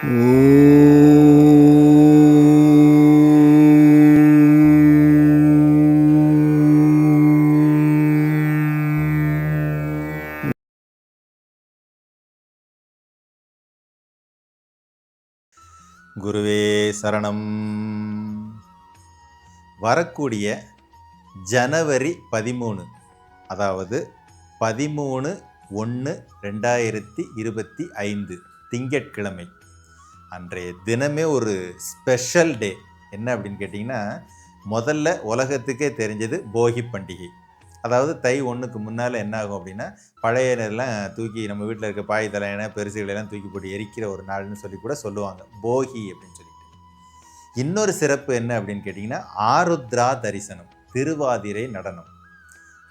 குருவே சரணம். வரக்கூடிய ஜனவரி பதிமூணு அதாவது பதிமூணு ஒன்று ரெண்டாயிரத்தி இருபத்தி ஐந்து திங்கட்கிழமை. அன்றைய தினமே ஒரு ஸ்பெஷல் டே என்ன அப்படின்னு கேட்டிங்கன்னா முதல்ல உலகத்துக்கே தெரிஞ்சது போகி பண்டிகை. அதாவது தை ஒன்றுக்கு முன்னால் என்ன ஆகும் அப்படின்னா பழையனெல்லாம் தூக்கி நம்ம வீட்டில் இருக்க பாய் தலையணை பெருசுகளெல்லாம் தூக்கி போட்டு எரிக்கிற ஒரு நாள்னு சொல்லி கூட சொல்லுவாங்க. போகி அப்படின்னு சொல்லிட்டு. இன்னொரு சிறப்பு என்ன அப்படின்னு கேட்டிங்கன்னா ஆருத்ரா தரிசனம் திருவாதிரை நடனம்.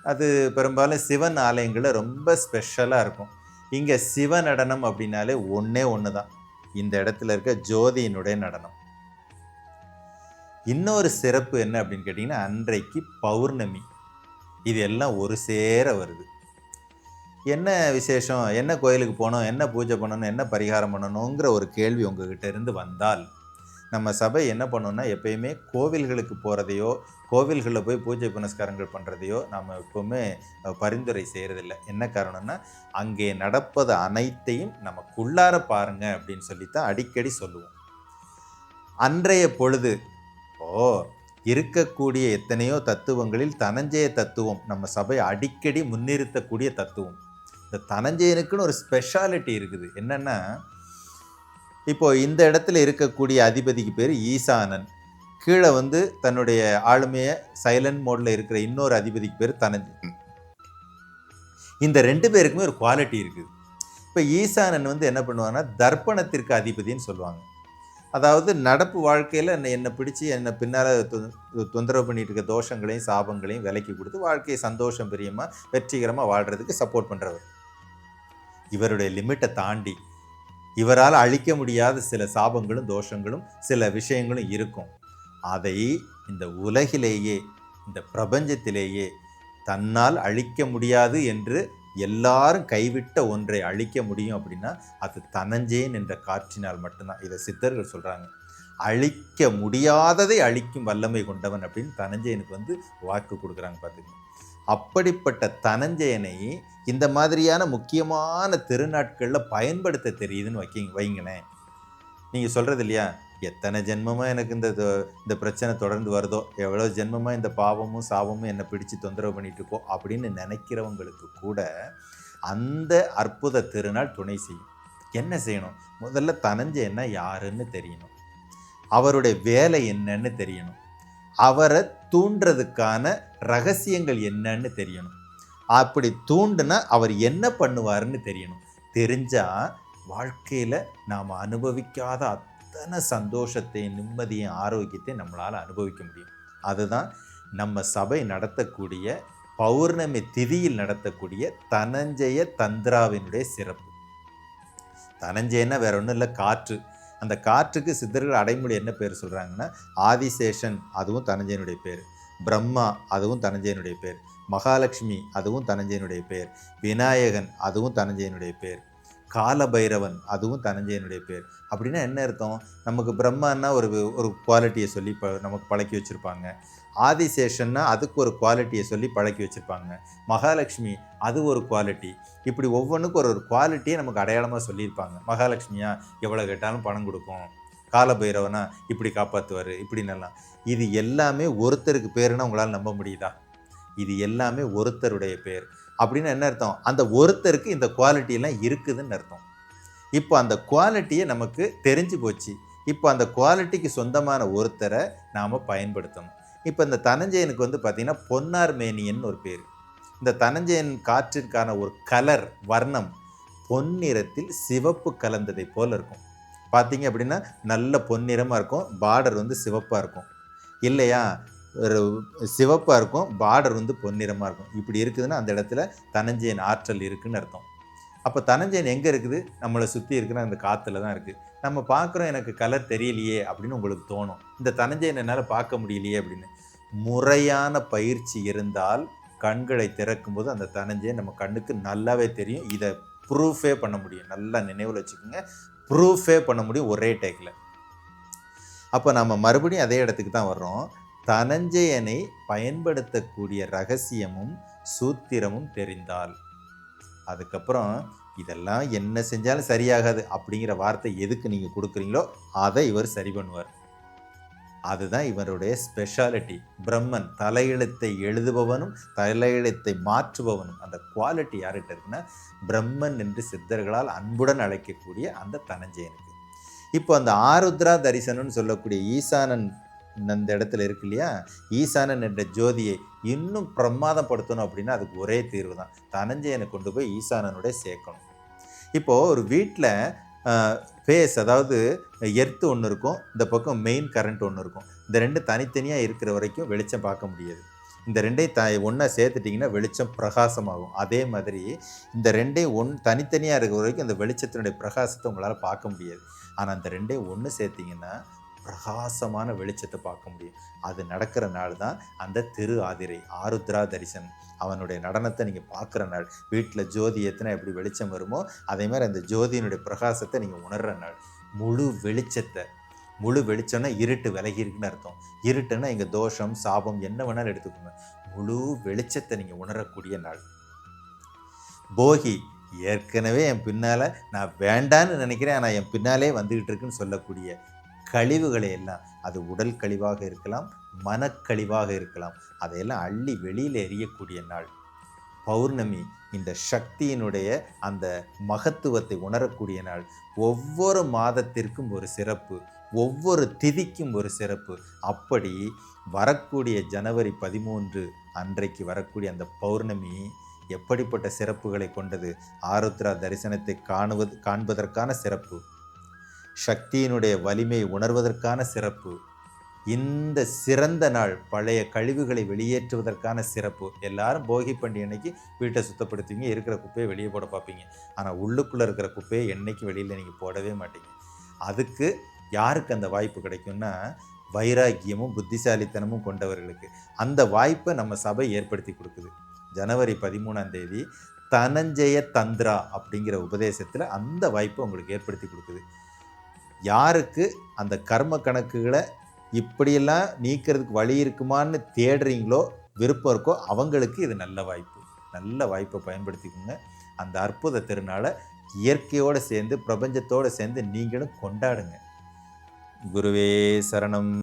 அது பெரும்பாலும் சிவன் ஆலயங்களில் ரொம்ப ஸ்பெஷலாக இருக்கும். இங்கே சிவ நடனம் அப்படின்னாலே ஒன்றே ஒன்று தான் இந்த இடத்துல இருக்க ஜோதியினுடைய நடனம். இன்னொரு சிறப்பு என்ன அப்படின்னு கேட்டிங்கன்னா அன்றைக்கு பௌர்ணமி. இது எல்லாம் ஒரு சேர வருது. என்ன விசேஷம்? என்ன கோயிலுக்கு போகணும்? என்ன பூஜை பண்ணணும்? என்ன பரிகாரம் பண்ணணுங்கிற ஒரு கேள்வி உங்ககிட்ட இருந்து வந்தால் நம்ம சபை என்ன பண்ணோம்னா எப்பயுமே கோவில்களுக்கு போகிறதையோ கோவில்களில் போய் பூஜை புனஸ்காரங்கள் பண்ணுறதையோ நம்ம எப்போவுமே பரிந்துரை செய்கிறதில்ல என்ன காரணம்னா அங்கே நடப்பது அனைத்தையும் நமக்குள்ளார பாருங்க அப்படின்னு சொல்லித்தான் அடிக்கடி சொல்லுவோம். அன்றைய பொழுது ஓ இருக்கக்கூடிய எத்தனையோ தத்துவங்களில் தனஞ்சய தத்துவம் நம்ம சபை அடிக்கடி முன்னிறுத்தக்கூடிய தத்துவம். இந்த தனஞ்சயனுக்குன்னு ஒரு ஸ்பெஷாலிட்டி இருக்குது. என்னென்னா இப்போது இந்த இடத்துல இருக்கக்கூடிய அதிபதிக்கு பேர் ஈசானன். கீழே வந்து தன்னுடைய ஆளுமையை சைலண்ட் மோடில் இருக்கிற இன்னொரு அதிபதிக்கு பேர் தனஞ்சு. இந்த ரெண்டு பேருக்குமே ஒரு குவாலிட்டி இருக்குது. இப்போ ஈசானன் வந்து என்ன பண்ணுவாங்கன்னா தர்ப்பணத்திற்கு அதிபதின்னு சொல்லுவாங்க. அதாவது நடப்பு வாழ்க்கையில் என்னை என்னை பிடிச்சி என்னை பின்னால் தொந்தரவு பண்ணிட்டு இருக்க தோஷங்களையும் சாபங்களையும் விலக்கி கொடுத்து வாழ்க்கையை சந்தோஷம் பிரியமாக வெற்றிகரமாக வாழ்கிறதுக்கு சப்போர்ட் பண்ணுறவர் இவருடைய லிமிட்டை தாண்டி இவரால் அழிக்க முடியாத சில சாபங்களும் தோஷங்களும் சில விஷயங்களும் இருக்கும். அதை இந்த உலகிலேயே இந்த பிரபஞ்சத்திலேயே தன்னால் அழிக்க முடியாது என்று எல்லாரும் கைவிட்ட ஒன்றை அழிக்க முடியும் அப்படின்னா அது தனஞ்சேன் என்ற காற்றினால் மட்டும்தான். இதை சித்தர்கள் சொல்கிறாங்க அழிக்க முடியாததை அழிக்கும் வல்லமை கொண்டவன் அப்படின்னு தனஞ்சயனுக்கு வந்து வாக்கு கொடுக்குறாங்க பார்த்துக்கோங்க. அப்படிப்பட்ட தனஞ்சயனை இந்த மாதிரியான முக்கியமான திருநாட்களில் பயன்படுத்த தெரியுதுன்னு வைக்கிங்க வைங்களேன் நீங்கள் சொல்கிறது இல்லையா? எத்தனை ஜென்மமாக எனக்கு இந்த இந்த பிரச்சனை தொடர்ந்து வருதோ எவ்வளோ ஜென்மமாக இந்த பாவமும் சாபமும் என்னை பிடிச்சு தொந்தரவு பண்ணிட்டு இருக்கோ அப்படின்னு நினைக்கிறவங்களுக்கு கூட அந்த அற்புத திருநாள் துணை செய்யும். என்ன செய்யணும்? முதல்ல தனஞ்சயன்னா யாருன்னு தெரியணும். அவருடைய வேலை என்னன்னு தெரியணும். அவரை தூண்டுறதுக்கான ரகசியங்கள் என்னன்னு தெரியணும். அப்படி தூண்டுனா அவர் என்ன பண்ணுவாருன்னு தெரியணும். தெரிஞ்சால் வாழ்க்கையில் நாம் அனுபவிக்காத அத்தனை சந்தோஷத்தையும் நிம்மதியும் ஆரோக்கியத்தையும் நம்மளால் அனுபவிக்க முடியும். அதுதான் நம்ம சபை நடத்தக்கூடிய பௌர்ணமி திதியில் நடத்தக்கூடிய தனஞ்சய தந்திராவினுடைய சிறப்பு. தனஞ்சயன்னா வேற ஒன்றும் இல்லை காற்று. அந்த காற்றுக்கு சித்தர்கள் அடைமொழி என்ன பேர் சொல்கிறாங்கன்னா ஆதிசேஷன் அதுவும் தனஞ்சயனுடைய பேர். பிரம்மா அதுவும் தனஞ்சயனுடைய பேர். மகாலட்சுமி அதுவும் தனஞ்சயனுடைய பேர். விநாயகன் அதுவும் தனஞ்சயனுடைய பேர். காலபைரவன். அதுவும் தனஞ்சயனுடைய பேர். அப்படின்னா என்ன அர்த்தம்? நமக்கு பிரம்மான்னா ஒரு ஒரு குவாலிட்டியை சொல்லி ப நமக்கு பழக்கி வச்சுருப்பாங்க. ஆதிசேஷன்னா அதுக்கு ஒரு குவாலிட்டியை சொல்லி பழக்கி வச்சுருப்பாங்க. மகாலட்சுமி அது ஒரு குவாலிட்டி இப்படி ஒவ்வொன்றுக்கும் ஒரு ஒரு குவாலிட்டியை நமக்கு அடையாளமாக சொல்லியிருப்பாங்க. மகாலட்சுமியா எவ்வளோ கேட்டாலும் பணம் கொடுக்கும். காலபைரவனா இப்படி காப்பாற்றுவார் இப்படின்னலாம் இது எல்லாமே ஒருத்தருக்கு பேருன்னா உங்களால் நம்ப முடியுதா? இது எல்லாமே ஒருத்தருடைய பேர். அப்படின்னு என்ன அர்த்தம்? அந்த ஒருத்தருக்கு இந்த குவாலிட்டியெல்லாம் இருக்குதுன்னு அர்த்தம். இப்போ அந்த குவாலிட்டியை நமக்கு தெரிஞ்சு போச்சு. இப்போ அந்த குவாலிட்டிக்கு சொந்தமான ஒருத்தரை நாம் பயன்படுத்தணும். இப்போ இந்த தனஞ்சயனுக்கு வந்து பார்த்திங்கன்னா பொன்னார் மேனியன் ஒரு பேர். இந்த தனஞ்சயன் காற்றிற்கான ஒரு கலர் வர்ணம் பொன்னிறத்தில் சிவப்பு கலந்ததை போல இருக்கும். பார்த்தீங்க அப்படின்னா நல்ல பொன்னிறமாக இருக்கும். பார்டர் வந்து சிவப்பாக இருக்கும். இல்லையா? சிவப்பாக இருக்கும் பார்டர் வந்து பொன்னிறமாக இருக்கும். இப்படி இருக்குதுன்னா அந்த இடத்துல தனஞ்சயன் ஆற்றல் இருக்குதுன்னு அர்த்தம். அப்போ தனஞ்சயன் எங்கே இருக்குது? நம்மளை சுற்றி இருக்கிற அந்த காற்றுல தான் இருக்குது நம்ம பார்க்குறோம் எனக்கு கலர் தெரியலையே அப்படின்னு உங்களுக்கு தோணும். இந்த தனஞ்சயன் என்னால் பார்க்க முடியலையே அப்படின்னு. முறையான பயிற்சி இருந்தால் கண்களை திறக்கும்போது அந்த தனஞ்சயன் நம்ம கண்ணுக்கு நல்லாவே தெரியும். இதை ப்ரூஃபே பண்ண முடியும். நல்லா நினைவில் வச்சுக்கோங்க. ப்ரூஃபே பண்ண முடியும் ஒரே டேக்கில் அப்போ நம்ம மறுபடியும் அதே இடத்துக்கு தான் வர்றோம். தனஞ்சயனை பயன்படுத்தக்கூடிய ரகசியமும் சூத்திரமும் தெரிந்தால் அதுக்கப்புறம் இதெல்லாம் என்ன செஞ்சாலும் சரியாகாது அப்படிங்கிற வார்த்தை எதுக்கு நீங்கள் கொடுக்குறீங்களோ அதை இவர் சரி பண்ணுவார். அதுதான் இவருடைய ஸ்பெஷாலிட்டி பிரம்மன் தலையெழுத்தை எழுதுபவனும் தலையெழுத்தை மாற்றுபவனும். அந்த குவாலிட்டி யார்கிட்ட இருக்குன்னா பிரம்மன் என்று சித்தர்களால் அன்புடன் அழைக்கக்கூடிய அந்த தனஞ்சயனுக்கு. இப்போ அந்த ஆருத்ரா தரிசனம்னு சொல்லக்கூடிய ஈசானன் இந்த இடத்துல இருக்கு இல்லையா? ஈசானன் என்ற ஜோதியை இன்னும் பிரமாதப்படுத்தணும் அப்படின்னா அதுக்கு ஒரே தீர்வு தான் தனஞ்சயனை கொண்டு போய் ஈசானனுடைய சேர்க்கணும். இப்போது ஒரு வீட்டில் ஃபேஸ் அதாவது எர்த்து ஒன்று இருக்கும் இந்த பக்கம் மெயின் கரண்ட் ஒன்று இருக்கும். இந்த ரெண்டு தனித்தனியாக இருக்கிற வரைக்கும் வெளிச்சம் பார்க்க முடியாது. இந்த ரெண்டையும் த ஒன்றா சேர்த்துட்டிங்கன்னா வெளிச்சம் பிரகாசமாகும். அதே மாதிரி இந்த ரெண்டையும் ஒன் தனித்தனியாக இருக்கிற வரைக்கும் அந்த வெளிச்சத்தினுடைய பிரகாசத்தை உங்களால் பார்க்க முடியாது. ஆனால் அந்த ரெண்டையும் ஒன்று சேர்த்திங்கன்னா பிரகாசமான வெளிச்சத்தை பார்க்க முடியும். அது நடக்கிற நாள் தான் அந்த திரு ஆதிரை ஆருத்ரா தரிசனம் அவனுடைய நடனத்தை நீங்கள் பார்க்குற நாள் வீட்டில் ஜோதி எத்தனை எப்படி வெளிச்சம் வருமோ அதே மாதிரி அந்த ஜோதியினுடைய பிரகாசத்தை நீங்கள் உணர்கிற நாள். முழு வெளிச்சத்தை முழு வெளிச்சம்னா இருட்டு விலகி இருக்குன்னு அர்த்தம். இருட்டுன்னா இங்கே தோஷம் சாபம் என்ன வேணாலும் எடுத்துக்கோங்க. முழு வெளிச்சத்தை நீங்கள் உணரக்கூடிய நாள். போகி ஏற்கனவே என் பின்னால் நான் வேண்டான்னு நினைக்கிறேன் ஆனால் என் பின்னாலே வந்துக்கிட்டு இருக்குன்னு சொல்லக்கூடிய கழிவுகளை எல்லாம் அது உடல் கழிவாக இருக்கலாம் மனக்கழிவாக இருக்கலாம். அதையெல்லாம் அள்ளி வெளியில் எறியக்கூடிய நாள். பௌர்ணமி இந்த சக்தியினுடைய அந்த மகத்துவத்தை உணரக்கூடிய நாள். ஒவ்வொரு மாதத்திற்கும் ஒரு சிறப்பு ஒவ்வொரு திதிக்கும் ஒரு சிறப்பு. அப்படி வரக்கூடிய ஜனவரி பதிமூன்று அன்றைக்கு வரக்கூடிய அந்த பௌர்ணமி எப்படிப்பட்ட சிறப்புகளை கொண்டது? ஆருத்ரா தரிசனத்தை காணுவது காண்பதற்கான சிறப்பு. சக்தியினுடைய வலிமை உணர்வதற்கான சிறப்பு. இந்த சிறந்த நாள் பழைய கழிவுகளை வெளியேற்றுவதற்கான சிறப்பு. எல்லாரும் போகி பண்டிகை அன்னைக்கு வீட்டை சுத்தப்படுத்துவீங்க இருக்கிற குப்பையை வெளியே போட பார்ப்பீங்க. ஆனால் உள்ளுக்குள்ளே இருக்கிற குப்பையை என்றைக்கு வெளியில் நீங்கள் போடவே மாட்டீங்க. அதுக்கு யாருக்கு அந்த வாய்ப்பு கிடைக்கும்னா வைராக்கியமும் புத்திசாலித்தனமும் கொண்டவர்களுக்கு. அந்த வாய்ப்பை நம்ம சபை ஏற்படுத்தி கொடுக்குது. ஜனவரி பதிமூணாம் தேதி தனஞ்சய தந்திரா அப்படிங்கிற உபதேசத்தில் அந்த வாய்ப்பை உங்களுக்கு ஏற்படுத்தி கொடுக்குது. யாருக்கு அந்த கர்ம கணக்குகளை இப்படியெல்லாம் நீக்கிறதுக்கு வழி இருக்குமான்னு தேடுறீங்களோ விருப்பம் இருக்கோ அவங்களுக்கு இது நல்ல வாய்ப்பு. நல்ல வாய்ப்பை பயன்படுத்திக்கோங்க. அந்த அற்புத திருநாளை இயற்கையோடு சேர்ந்து பிரபஞ்சத்தோடு சேர்ந்து நீங்களும் கொண்டாடுங்க. குருவே சரணம்.